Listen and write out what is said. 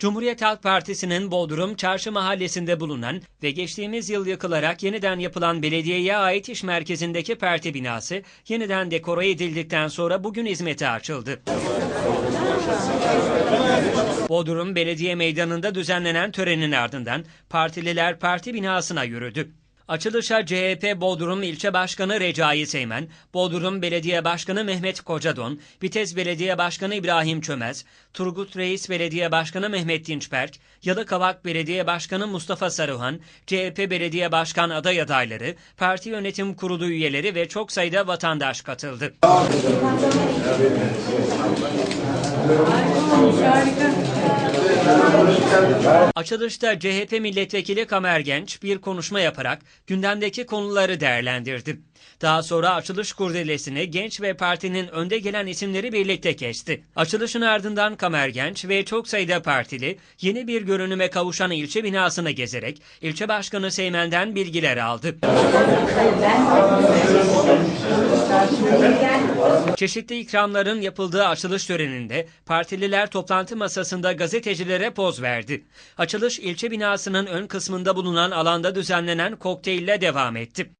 Cumhuriyet Halk Partisi'nin Bodrum Çarşı Mahallesi'nde bulunan ve geçtiğimiz yıl yıkılarak yeniden yapılan belediyeye ait iş merkezindeki parti binası yeniden dekore edildikten sonra bugün hizmete açıldı. Bodrum Belediye Meydanı'nda düzenlenen törenin ardından partililer parti binasına yürüdü. Açılışa CHP Bodrum İlçe Başkanı Recai Seymen, Bodrum Belediye Başkanı Mehmet Kocadon, Bitez Belediye Başkanı İbrahim Çömez, Turgut Reis Belediye Başkanı Mehmet Dinçberk, Yalıkavak Belediye Başkanı Mustafa Sarıhan, CHP Belediye Başkan aday adayları, parti yönetim kurulu üyeleri ve çok sayıda vatandaş katıldı. Açılışta CHP milletvekili Kamer Genç bir konuşma yaparak gündemdeki konuları değerlendirdi. Daha sonra açılış kurdelesini genç ve partinin önde gelen isimleri birlikte kesti. Açılışın ardından Kamer Genç ve çok sayıda partili yeni bir görünüme kavuşan ilçe binasını gezerek ilçe başkanı Seymen'den bilgiler aldı. Çeşitli ikramların yapıldığı açılış töreninde partililer toplantı masasında gazetecilere poz verdi. Açılış ilçe binasının ön kısmında bulunan alanda düzenlenen kokteylle devam etti.